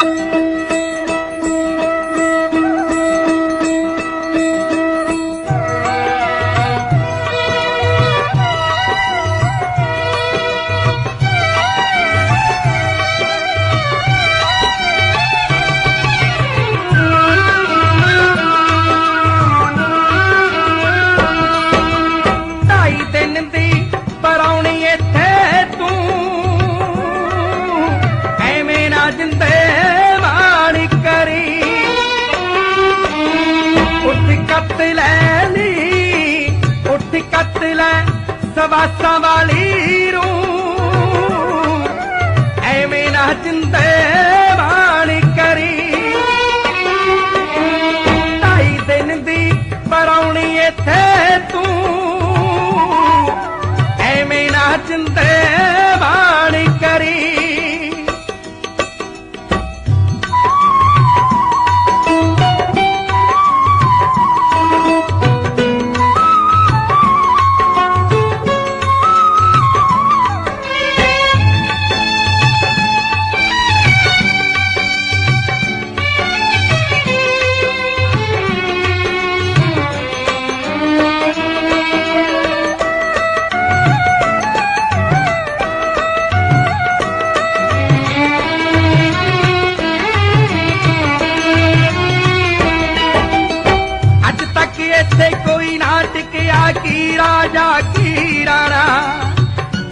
ਢਾਈ ਸਵਾਸਾਂ ਵਾਲੀ ਰੂ ਐਵੇਂ ਨਾ ਜਿੰਦੇ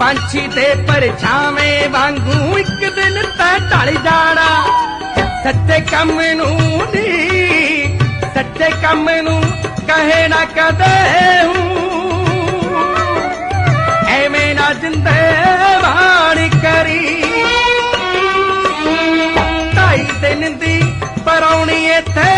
ਪੰਛੀ ਦੇ ਪਰਛਾਵੇਂ ਵਾਂਗੂ ਇੱਕ ਦਿਨ ਤਾਂ ਢਲ ਜਾਣਾ। ਸੱਚੇ ਕੰਮ ਨੂੰ ਨੀ ਸੱਚੇ ਕੰਮ ਨੂੰ ਕਹੇ ਨਾ ਕਦੇ ਹੂੰ। ਐਵੇਂ ਨਾ ਜਿੰਦੇ ਬਾਣੀ ਕਰੀ। ਢਾਈ ਦਿਨ ਦੀ ਪਰੌਣੀ ਇੱਥੇ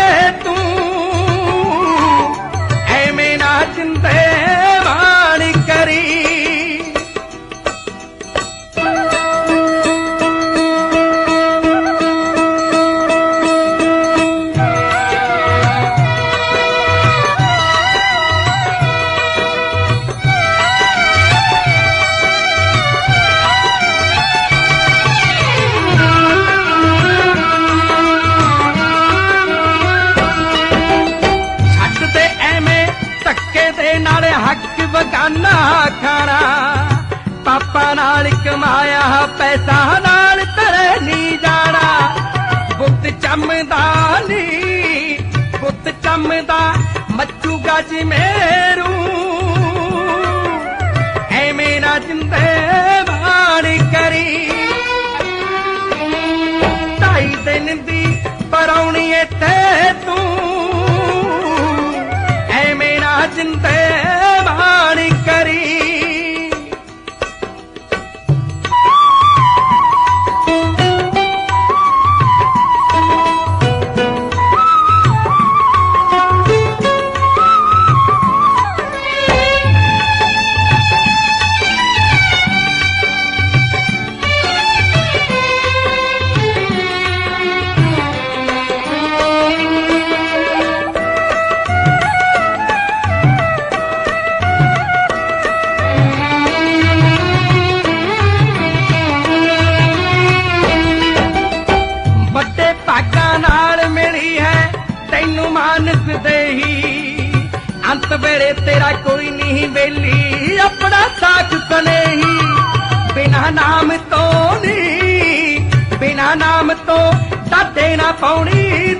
ਪਾਪਾ ਨਾਲ ਕਮਾਇਆ ਪੈਸਾ ਨਾਲ ਤਰੇ ਨਹੀਂ ਜਾਣਾ। ਬੁੱਤ ਚੰਮਦਾ ਨੀ, ਬੁੱਤ ਚੰਮਦਾ ਮੱਚੂਗਾ ਜੀ ਮੇਰੂ। ਐਵੇਂ ਨਾ ਜਿੰਦੇ ਬਾਣੀ ਕਰੀ। ਢਾਈ ਦਿਨ ਦੀ ਪਰੌਣੀ ਇੱਥੇ ਅੰਤ ਵੇਲੇ ਤੇਰਾ ਕੋਈ ਨਹੀਂ ਵੇਲੀ ਆਪਣਾ ਸਾਥ ਸਨੇਹੀ ਬਿਨਾ ਨਾਮ ਤੋਂ ਨਹੀਂ, ਬਿਨਾ ਨਾਮ ਤੋਂ ਦਾਦੇ ਨਾ ਪਾਉਣੀ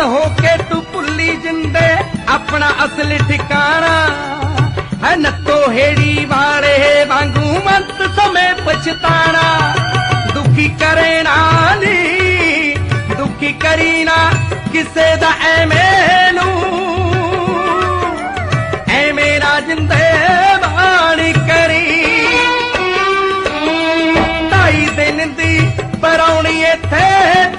ਗਾਫਲ ਹੋ ਕੇ ਤੂੰ ਭੁੱਲੀ ਜਿੰਦੇ, ਆਪਣਾ ਅਸਲ ਠਿਕਾਣਾ। ਹੈ ਨੱਤੋ ਹੇੜੀ ਵਾਲੇ ਵਾਂਗੂ ਮੰਤ ਸਮੇਂ ਪਛਤਾਣਾ। ਦੁਖੀ ਕਰੇ ਨਾ ਨੀ ਦੁਖੀ ਕਰੀ ਨਾ ਕਿਸੇ ਦਾ ਐਵੇਂ ਨੂੰ। ਐਵੇਂ ਨਾ ਜਿੰਦੇ ਬਾਣੀ ਕਰੀ। ਢਾਈ ਦਿਨ ਦੀ ਪਰੌਣੀ ਇੱਥੇ